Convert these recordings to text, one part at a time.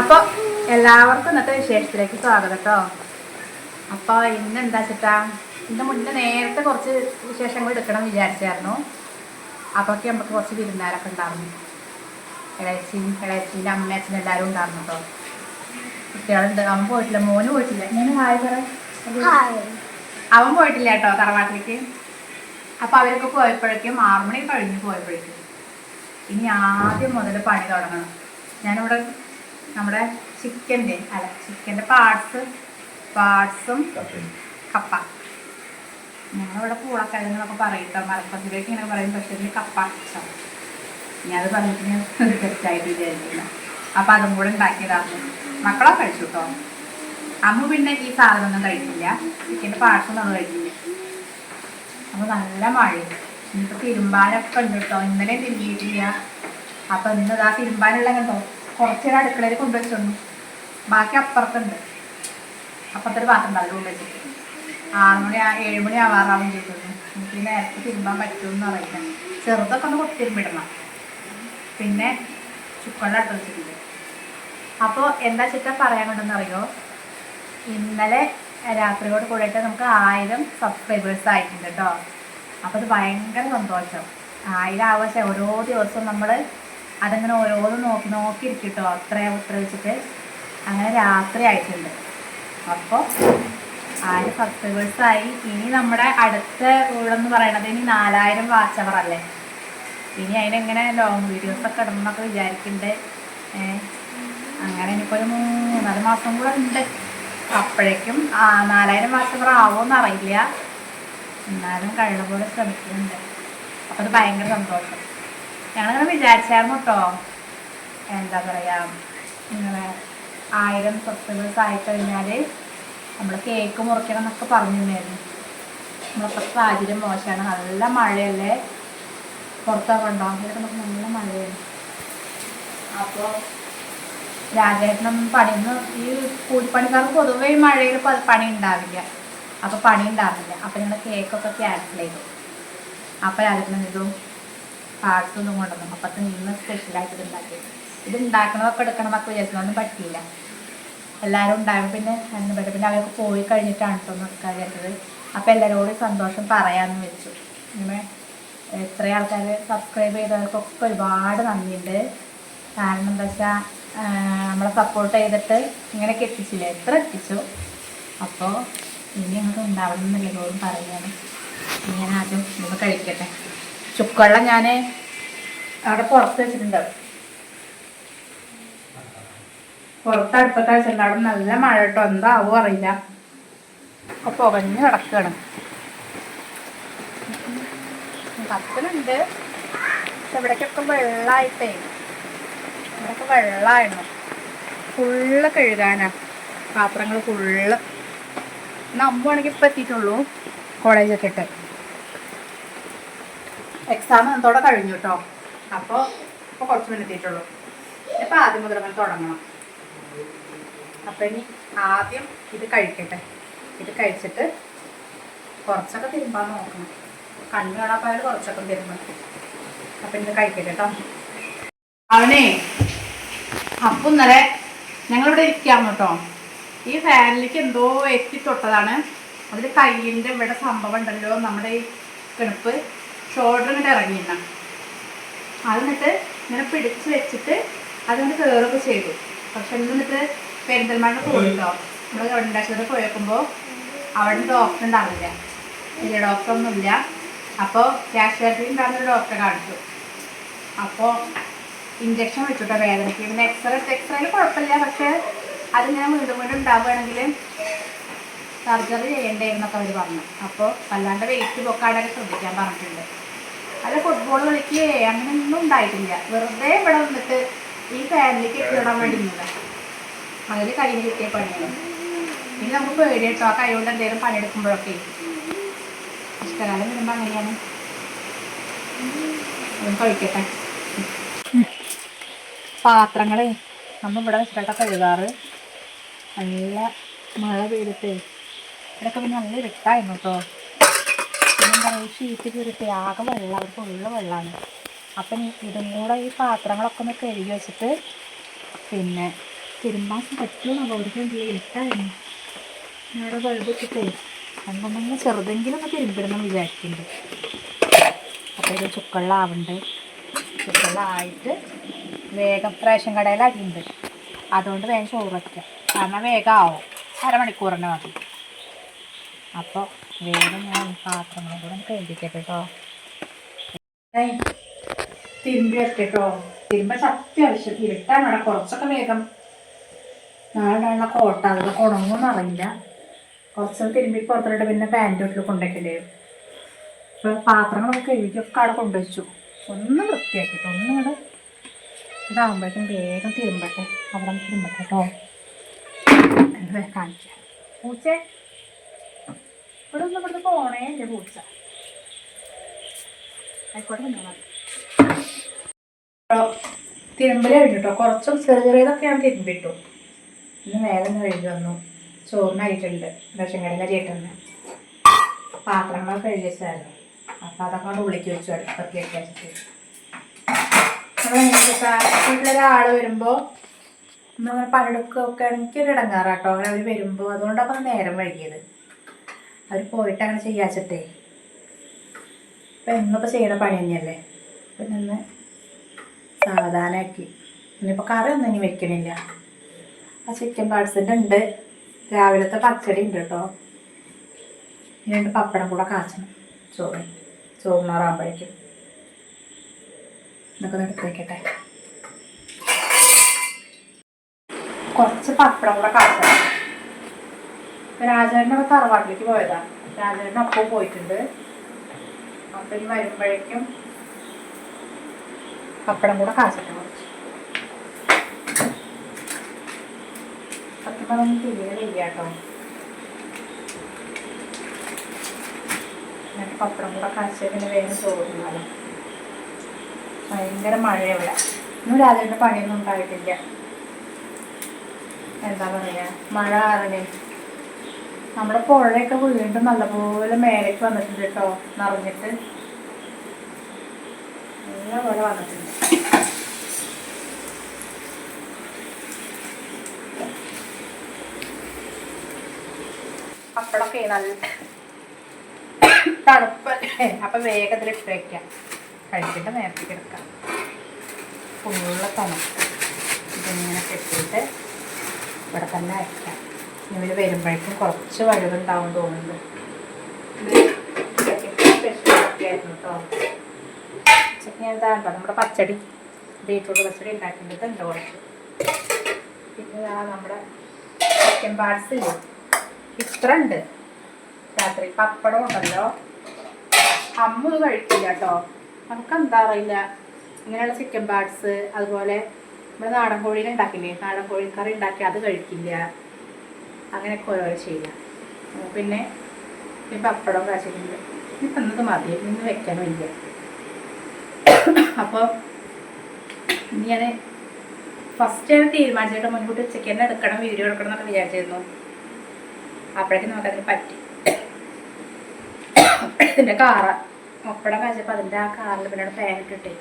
അപ്പോൾ എല്ലാവർക്കും ഇന്നത്തെ വിശേഷത്തിലേക്ക് സ്വാഗതം കേട്ടോ. അപ്പോൾ ഇന്ന് എന്താ വെച്ചിട്ടാ ഇന്ന് മുന്നേ നേരത്തെ കുറച്ച് വിശേഷങ്ങൾ എടുക്കണം വിചാരിച്ചായിരുന്നു. അപ്പോഴൊക്കെ നമുക്ക് കുറച്ച് വിരുന്നാരൊക്കെ ഉണ്ടായിരുന്നു. ഇളയച്ചിയും ഇളയച്ചീന്റെ അമ്മയച്ഛനും എല്ലാവരും ഉണ്ടായിരുന്നു കേട്ടോ. കുട്ടികളുണ്ട്. അവൻ പോയിട്ടില്ല. മോന് പോയിട്ടില്ല. ഞാൻ ഹായ് പറ. അവൻ പോയിട്ടില്ല കേട്ടോ തറവാട്ടിലേക്ക്. അപ്പോൾ അവരൊക്കെ പോയപ്പോഴേക്കും ആറുമണി കഴിഞ്ഞ് പോയപ്പോഴേക്കും. ഇനി ആദ്യം മുതൽ പണി തുടങ്ങണം. ഞാനിവിടെ നമ്മുടെ ചിക്കന്റെ അല്ല ചിക്കന്റെ പാർട്സ് പാർട്സും കപ്പ. ഞങ്ങളിവിടെ പൂളക്കിഴങ്ങെന്നൊക്കെ പറയും കേട്ടോ മലപ്പുറത്തിലേക്ക് ഇങ്ങനെ പറയും പക്ഷേ ഇതിന് കപ്പ ഇഷ്ടം. ഞാൻ അത് പറഞ്ഞിട്ട് ഞാൻ തെറ്റായിട്ട് വിചാരിക്കില്ല. അപ്പം അതും കൂടെ ഉണ്ടാക്കിയതാണ് മക്കളെ കഴിച്ചു കേട്ടോ അമ്മ പിന്നെ ഈ സാധനമൊന്നും കഴിക്കില്ല. ചിക്കന്റെ പാർട്സൊന്നും അത് കഴിക്കില്ല. അപ്പോൾ നല്ല മഴയും. ഇന്നിപ്പോൾ തിരുമ്പാനൊക്കെ ഉണ്ട് കേട്ടോ ഇന്നലെ തിരുമ്പിയിട്ടില്ല. അപ്പം ഇന്നതാ തിരുമ്പാനുള്ള കണ്ടോ? കുറച്ചേരം അടുക്കളയിൽ കൊണ്ടുവച്ചിട്ടുണ്ട് ബാക്കി അപ്പുറത്തുണ്ട്. അപ്പുറത്തൊരു പാത്രം അതിൽ കൊണ്ടുവച്ചിട്ട്. ആറുമണി ഏഴുമണി ആവാറാവും ചെയ്തിരുന്നു എനിക്ക് നേരത്തെ തിരുമ്പാൻ പറ്റുമെന്ന് അറിയില്ല ചെറുതൊക്കെ ഒന്ന് കൊത്തിരുമ്പിടണം. പിന്നെ ചുക്കള്ള അടുത്ത് വെച്ചിട്ടുണ്ട്. അപ്പോൾ എന്താ ചിട്ട പറയാൻ കൊണ്ടെന്ന് അറിയോ? ഇന്നലെ രാത്രിയോട് കൂടിയിട്ട് നമുക്ക് ആയിരം സബ്സ്ക്രൈബേഴ്സ് ആയിട്ടുണ്ട് കേട്ടോ. അപ്പോൾ അത് ഭയങ്കര സന്തോഷം. ആയിരം ആവശ്യം ഓരോ ദിവസവും നമ്മൾ അതങ്ങനെ ഓരോന്ന് നോക്കി നോക്കി ഇരിക്കും കേട്ടോ അത്ര അത്ര വെച്ചിട്ട് അങ്ങനെ രാത്രി ആയിട്ടുണ്ട്. അപ്പോൾ ആര് സബ്സ്ക്രൈബേഴ്സ് ദിവസമായി ഇനി നമ്മുടെ അടുത്ത വീടെന്ന് പറയണത് ഇനി നാലായിരം വാച്ച് അവർ അല്ലേ? ഇനി അതിനെങ്ങനെ ലോങ് വീഡിയോസ് ഒക്കെ ഇടണമെന്നൊക്കെ വിചാരിക്കുന്നുണ്ട് അങ്ങനെ ഇനിയിപ്പോൾ ഒരു മൂന്നാൽ മാസം കൂടെ ഉണ്ട്. അപ്പോഴേക്കും നാലായിരം വാച്ച് അവർ ആവുമെന്ന് അറിയില്ല. എന്നാലും കഴിയുന്ന പോലെ ശ്രമിക്കുന്നുണ്ട്. അപ്പോൾ അത് ഭയങ്കര സന്തോഷം. ഞങ്ങളിങ്ങനെ വിചാരിച്ചായിരുന്നു കേട്ടോ എന്താ പറയാ ഇങ്ങനെ ആയിരം സബ്സ്ക്രൈബേഴ്സ് ആയി കഴിഞ്ഞാൽ നമ്മൾ കേക്ക് മുറിക്കണം എന്നൊക്കെ പറഞ്ഞിരുന്നായിരുന്നു നമ്മളിപ്പോൾ സാഹചര്യം മോശമാണ്. നല്ല മഴയല്ലേ? പുറത്തൊക്കെ ഉണ്ടാവും നമുക്ക് നല്ല മഴയാണ് അപ്പോൾ രാജേട്ടനും പണിന്ന് ഈ കൂലിപ്പണിക്കാർക്ക് പൊതുവേ ഈ മഴയിൽ പണി ഉണ്ടാവില്ല അപ്പോൾ പണി ഉണ്ടാവില്ല അപ്പോൾ ഞങ്ങൾ കേക്കൊക്കെ ക്യാൻസൽ ചെയ്തു. അപ്പോൾ രാജേട്ടൻ ഇതും പാർട്സ് ഒന്നും കൊണ്ടുവന്നു അപ്പം നിന്ന് സ്പെഷ്യലായിട്ട് ഉണ്ടാക്കി ഇത് ഉണ്ടാക്കണതൊക്കെ എടുക്കണമൊക്കെ വിചാരിക്കണമൊന്നും പറ്റിയില്ല. എല്ലാവരും ഉണ്ടാകും പിന്നെ അതിന് പറ്റും പിന്നെ അവരൊക്കെ പോയി കഴിഞ്ഞിട്ടാണ് കേട്ടോ നിൽക്കാൻ വിചാരിച്ചത്. അപ്പോൾ എല്ലാവരോടും സന്തോഷം പറയാമെന്ന് വെച്ചു ഇങ്ങനെ എത്ര ആൾക്കാർ സബ്സ്ക്രൈബ് ചെയ്തവർക്കൊക്കെ ഒരുപാട് നന്ദിയുണ്ട്. കാരണം എന്താ വെച്ചാൽ നമ്മളെ സപ്പോർട്ട് ചെയ്തിട്ട് ഇങ്ങനെയൊക്കെ എത്തിച്ചില്ല എത്ര എത്തിച്ചു? അപ്പോൾ ഇനി അങ്ങോട്ട് ഉണ്ടാവണം എന്നുള്ളതോടും പറയുകയാണ്. ഞാൻ ആദ്യം ഒന്ന് കഴിക്കട്ടെ. ചുക്കുവെള്ളം ഞാൻ അവിടെ പുറത്ത് വെച്ചിട്ടുണ്ട്. പുറത്ത് അടുപ്പത്ത് വെച്ചിട്ടുണ്ട്. അവിടെ നല്ല മഴ കേട്ടോ. എന്താവോ അറിയില്ല. അപ്പൊ പുകഞ്ഞ് കിടക്കുകയാണ് പക്ഷെ ഇവിടേക്കൊക്കെ വെള്ളമായിട്ടേ ഇവിടെയൊക്കെ വെള്ളമായിരുന്നു ഫുള്ള് കഴുകാനാ. പാത്രങ്ങൾ ഫുള്ള്. നമ്മാണെങ്കിൽ ഇപ്പം എത്തിയിട്ടുള്ളൂ. കോളേജൊക്കെ ഇട്ട്. എക്സാം എന്തോടെ കഴിഞ്ഞു കേട്ടോ അപ്പോൾ ഇപ്പോൾ കുറച്ച് മുന്നേ എത്തിയിട്ടുള്ളൂ ഇപ്പം ആദ്യം മുതൽ അങ്ങനെ തുടങ്ങണം. അപ്പം ഇനി ആദ്യം ഇത് കഴിക്കട്ടെ. ഇത് കഴിച്ചിട്ട് കുറച്ചൊക്കെ തിരുമ്പാൻ നോക്കണം. കണ്ണു കാണാപ്പായാലും കുറച്ചൊക്കെ തിരുമ്പണം. അപ്പം ഇത് കഴിക്കട്ടെ കേട്ടോ അവനെ അപ്പം ഇന്നലെ ഞങ്ങളിവിടെ ഇരിക്കാം കേട്ടോ ഈ ഫാനിലേക്ക് എന്തോ എത്തി തൊട്ടതാണ് അതിൽ കയ്യിന്റെ ഇവിടെ സംഭവം ഉണ്ടല്ലോ. നമ്മുടെ ഈ കിണപ്പ് ഷോൾഡർ ഇങ്ങനെ ഇറങ്ങിയിരുന്ന എന്നിട്ട് ഇങ്ങനെ പിടിച്ച് വെച്ചിട്ട് അതുകൊണ്ട് കയറൊക്കെ ചെയ്തു. പക്ഷെ എന്നിട്ട് പെരിന്തൽമണ്ണ പോയിട്ടോ? നമ്മൾ ഗവൺമെന്റ് ആശുപത്രി പോയേക്കുമ്പോൾ അവിടെ ഡോക്ടർ ഉണ്ടാവില്ല. വലിയ ഡോക്ടറൊന്നുമില്ല അപ്പോൾ കാഷ്വാലിറ്റി ഉണ്ടാകുന്ന ഡോക്ടറെ കാണിച്ചു. അപ്പോൾ ഇഞ്ചക്ഷൻ വെച്ചിട്ടോ വേദനയ്ക്ക്. പിന്നെ എക്സ്റേ എക്സ്റേയിൽ കുഴപ്പമില്ല. പക്ഷേ അതിങ്ങനെ വീണ്ടും വീണ്ടും ഉണ്ടാവുകയാണെങ്കിൽ സർജറി ചെയ്യേണ്ടതെന്നൊക്കെ അവർ പറഞ്ഞു. അപ്പോൾ വല്ലാണ്ട് വെയിറ്റ് പൊക്കാടൊക്കെ ശ്രദ്ധിക്കാൻ പറഞ്ഞിട്ടുണ്ട്. അല്ല ഫുട്ബോൾ കളിക്കുകയെ അങ്ങനെയൊന്നും ഉണ്ടായിട്ടില്ല. വെറുതെ ഇവിടെ വന്നിട്ട് ഈ ഫാമിലിക്ക് എത്തിയിടാൻ വേണ്ടി നിന്നത് അതിൽ കയ്യിൽ കിട്ടിയ പണിയാണ്. ഇനി നമുക്ക് പേടി കേട്ടോ ആ കൈ എന്തെങ്കിലും പണിയെടുക്കുമ്പോഴൊക്കെ. ഇഷ്ടകാലം വരുമ്പോൾ അങ്ങനെയാണ്. കഴിക്കട്ടെ. പാത്രങ്ങളെ നമ്മൾ ഇവിടെ വെച്ചിട്ടാ കഴുകാറ്. നല്ല മഴ പെയ്തിട്ട്. ഇവിടെയൊക്കെ പിന്നെ നല്ല ഇരുട്ടായിരുന്നു കേട്ടോ എന്താ ഈ ഷീറ്റ് കീറിട്ട് ആകെ വെള്ളം അവർ ഫുള്ള് വെള്ളമാണ് അപ്പം ഇതും കൂടെ ഈ പാത്രങ്ങളൊക്കെ ഒന്ന് കഴുകി വെച്ചിട്ട് പിന്നെ തിരുമ്പാൻ പറ്റുമോ ഓടിക്കാൻ ഇട്ടായിരുന്നു ഇവിടെ ബൾബ് ഇട്ടിട്ടേ എന്തെങ്കിലും ചെറുതെങ്കിലും ഒന്ന് തിരുമ്പിടണം വിചാരിക്കുന്നുണ്ട് അപ്പോൾ ഇത് ചുക്കള്ളാവുണ്ട്. ചുക്കള്ളായിട്ട് വേഗം റേഷൻ കടയിലാക്കിയിട്ടുണ്ട് അതുകൊണ്ട് വേഗം ചോറ് വയ്ക്കാം കാരണം വേഗം ആവും. അരമണിക്കൂറിന് മതി. അപ്പോൾ വേഗം ഞാൻ പാത്രങ്ങളും കൂടെ കഴുകിക്കട്ടെ കേട്ടോ തിരുമ്പി വെക്കട്ടോ തിരുമ്പ അത്യാവശ്യം ഇരുട്ടാണ് അവിടെ കുറച്ചൊക്കെ വേഗം. നാളെ കോട്ട അതൊക്കെ ഉണങ്ങുമെന്ന് അറിയില്ല. കുറച്ച് തിരുമ്പി പുറത്തിട്ട് പിന്നെ പാന്റ് വീട്ടിൽ കൊണ്ടുവയ്ക്കില്ലേ അപ്പോൾ പാത്രങ്ങളൊക്കെ കഴുകിയൊക്കെ അവിടെ കൊണ്ടുവച്ചു. ഒന്ന് വൃത്തിയാക്കിട്ടോ ഒന്നും കൂടെ ഇതാകുമ്പോഴേക്കും വേഗം തിരുമ്പട്ടെ. അവിടെ തിരുമ്പട്ടെ കേട്ടോ കാണിക്കാം. പൂച്ച ഇവിടെ ഒന്ന് ഇവിടുന്ന് പോണേ എന്റെ പൂച്ച? ആയിക്കോട്ടെ നിന്നാ മതി കുറച്ചും ചെറിയ ചെറിയതൊക്കെ ഞാൻ തിരുമ്പിട്ടു. ഇന്ന് വേറെ ഒന്ന് കഴുകി വന്നു. ചോറിനായിട്ടുണ്ട്. റേഷൻ കടയിൽ അരിയിട്ടുണ്ട് പാത്രങ്ങളൊക്കെ കഴുകി വെച്ചായിരുന്നു അപ്പം അതൊക്കെ കൊണ്ട് ഉള്ളിക്ക് വെച്ചു അടുപ്പൊക്കെ വെച്ചിട്ട്. വീട്ടിലൊരാൾ വരുമ്പോൾ നമ്മളിങ്ങനെ പണിയെടുക്കുകയൊക്കെ ആണെങ്കിൽ ഒരു ഇടങ്ങാറാട്ടോ അങ്ങനെ അവർ വരുമ്പോൾ അതുകൊണ്ടാണ് നേരം വൈകിയത്. അവർ പോയിട്ട് അങ്ങനെ ചെയ്യാച്ചിട്ടേ ഇപ്പം ഇന്നിപ്പോൾ ചെയ്യണ പണി തന്നെയല്ലേ? അപ്പം നിന്ന് സാവധാനമാക്കി ഇനിയിപ്പോൾ കറി ഒന്നും ഇനി വെക്കണില്ല. ആ ചിക്കൻ പാർട്സിന്റെ ഉണ്ട്. രാവിലത്തെ പച്ചടി ഉണ്ട് കേട്ടോ. ഇനി രണ്ട് പപ്പടം കൂടെ കാച്ചണം. ചോറ്. ചോറിനാറാകുമ്പോഴേക്കും എന്നൊക്കെ ഒന്ന് എടുത്ത് വെക്കട്ടെ കുറച്ച് പപ്പടം കൂടെ കാച്ചണം. രാജേട്ടനൊക്കെ തറവാട്ടിലേക്ക് പോയതാ. രാജേട്ടൻ അപ്പോൾ പോയിട്ടുണ്ട്. അപ്പം ഇനി വരുമ്പോഴേക്കും പപ്പടം കൂടെ കാച്ചിട്ട് കുറച്ച്. സത്യം പറഞ്ഞ് തീരെ കേട്ടോ. എന്നിട്ട് പപ്പടം കൂടെ കാച്ചിയ പിന്നെ വേഗം ചോറുന്നാലോ ഭയങ്കര മഴയവിടെ ഇന്നും രാജേന്റെ പണിയൊന്നും ഉണ്ടായിട്ടില്ല. എന്താ പറയുക മഴ കാരണം. നമ്മുടെ പുഴയൊക്കെ വീണ്ടും നല്ലപോലെ മേലേക്ക് വന്നിട്ടുണ്ട് കേട്ടോ നിറഞ്ഞിട്ട്. നല്ല പോലെ വന്നിട്ടുണ്ട്. പപ്പടമൊക്കെ നല്ല തണുപ്പല്ലേ അപ്പം വേഗത്തിൽ ഇട്ട് വയ്ക്കാം കഴിച്ചിട്ട് നേരത്തേക്ക് എടുക്കാം. ഫുള്ള് തണുപ്പ്. ഇതിങ്ങനെ കെട്ടിയിട്ട് ഇവിടെ തന്നെ അയക്കാം ഇവർ വരുമ്പോഴേക്കും കുറച്ച് വലുതുണ്ടാവും തോന്നുന്നു. നമ്മുടെ പച്ചടി. ബീട്രൂട്ട് പച്ചടി ഉണ്ടാക്കിയിട്ടുണ്ട്. കുറച്ച്? പിന്നെ നമ്മുടെ ചിക്കൻ പാർട്സ് ഇല്ലേ? ഇത്ര ഉണ്ട്. രാത്രി പപ്പടം ഉണ്ടല്ലോ. അമ്മ കഴിക്കില്ല കേട്ടോ നമുക്ക് എന്താ അറിയില്ല. ഇങ്ങനെയുള്ള ചിക്കൻ പാർട്സ് അതുപോലെ നമ്മുടെ നാടൻ കോഴിയിൽ ഉണ്ടാക്കില്ലേ? നാടൻ കോഴിക്കറി ഉണ്ടാക്കി അത് കഴിക്കില്ല. അങ്ങനെയൊക്കെ ഓരോരോ ചെയ്യില്ല പിന്നെ ഈ പപ്പടം കാച്ചിട്ടുണ്ട് ഇപ്പം ഇന്നത് മതി. ഇന്ന് വെക്കാൻ വയ്യ. അപ്പോൾ ഞാൻ ഫസ്റ്റ് ഞാൻ തീരുമാനിച്ചിട്ട് മുൻകൂട്ടി ഉച്ചയ്ക്ക് തന്നെ എടുക്കണം വീഡിയോ എടുക്കണം എന്നൊക്കെ വിചാരിച്ചിരുന്നു. അപ്പോഴേക്കും നമുക്കതിന് പറ്റി. ഇതിന്റെ കാറ ഒപ്പടം കാച്ചപ്പോൾ അതിന്റെ ആ കാറിൽ പിന്നെ ഫാൻ ഇട്ടിട്ടേ.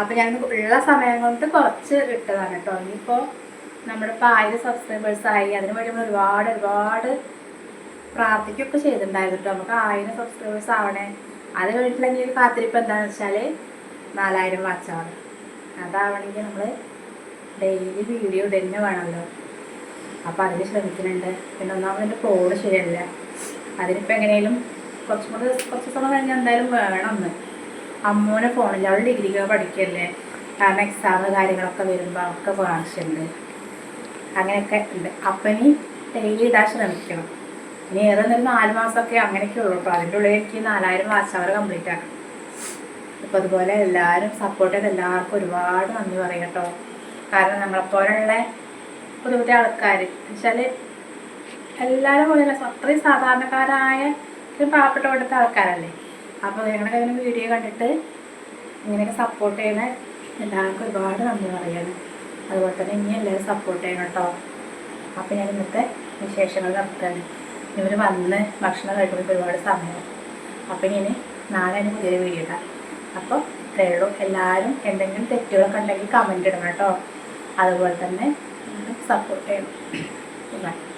അപ്പോൾ ഞാൻ ഉള്ള സമയം കൊണ്ട് കുറച്ച് ഇട്ടതാണ് കേട്ടോ. ഇനിയിപ്പോൾ നമ്മുടെ ഇപ്പോൾ ആയിരം സബ്സ്ക്രൈബേഴ്സ് ആയി. അതിന് വേണ്ടി നമ്മൾ ഒരുപാട് ഒരുപാട് പ്രാർത്ഥിക്കുകയൊക്കെ ചെയ്തിട്ടുണ്ടായിരുന്നു കേട്ടോ. നമുക്ക് ആയിരം സബ്സ്ക്രൈബേഴ്സ് ആവണേ. അത് കഴിഞ്ഞിട്ടുണ്ടെങ്കിൽ കാത്തിരിപ്പ് എന്താണെന്ന് വെച്ചാൽ നാലായിരം വാച്ചാണ് അതാവണമെങ്കിൽ നമ്മൾ ഡെയിലി വീഡിയോ തന്നെ വേണമല്ലോ. അപ്പോൾ അതിന് ശ്രമിക്കുന്നുണ്ട്. പിന്നെ ഒന്നാമത് എന്റെ ഫോൺ ശരിയല്ല. അതിനിപ്പോൾ എങ്ങനെയും കുറച്ചും കൂടെ കുറച്ച് സമയം കഴിഞ്ഞാൽ എന്തായാലും വേണമെന്ന്. അമ്മൂനെ ഫോണില്ല അവൾ ഡിഗ്രിക്ക് പഠിക്കല്ലേ? കാരണം എക്സാം കാര്യങ്ങളൊക്കെ വരുമ്പോൾ ഫോൺ ആവശ്യമുണ്ട്. അങ്ങനെയൊക്കെ ഉണ്ട്. അപ്പം ഇനി ഡെയിലി ഇടാൻ ശ്രമിക്കണം. ഇനി ഏറെ നിന്ന് നാല് മാസമൊക്കെ അങ്ങനെയൊക്കെ ഉള്ളൂ അപ്പൊ അതിന്റെ ഉള്ളിൽ എനിക്ക് നാലായിരം വാച്ച് അവർ കംപ്ലീറ്റ് ആക്കണം. അപ്പോൾ അതുപോലെ എല്ലാവരും സപ്പോർട്ട് ചെയ്ത് എല്ലാവർക്കും ഒരുപാട് നന്ദി പറയും കേട്ടോ കാരണം നമ്മളെപ്പോലുള്ള പുതിയ പുതിയ ആൾക്കാർ വെച്ചാൽ എല്ലാവരും പോലെ അത്രയും സാധാരണക്കാരായ പാവപ്പെട്ട കൊടുത്ത ആൾക്കാരല്ലേ? അപ്പോൾ നിങ്ങളുടെ ഇങ്ങനെ വീഡിയോ കണ്ടിട്ട് ഇങ്ങനെയൊക്കെ സപ്പോർട്ട് ചെയ്യുന്ന എല്ലാവർക്കും ഒരുപാട് നന്ദി പറയാണ് അതുപോലെ തന്നെ ഇനി എല്ലാവരും സപ്പോർട്ട് ചെയ്യണം കേട്ടോ. അപ്പോൾ ഞാൻ ഇന്നത്തെ വിശേഷങ്ങൾ നടത്താണ് ഇവർ വന്ന് ഭക്ഷണം കഴിക്കുമ്പോൾ ഒരുപാട് സമയം. അപ്പോൾ ഇനി നാളെ തന്നെ പുതിയൊരു വീഡിയോ ഇടാം. അപ്പോൾ ഇത്രയേ ഉള്ളൂ. എല്ലാവരും എന്തെങ്കിലും തെറ്റുകളൊക്കെ ഉണ്ടെങ്കിൽ കമന്റ് ഇടണം കേട്ടോ. അതുപോലെ തന്നെ സപ്പോർട്ട് ചെയ്യണം. ഓക്കെ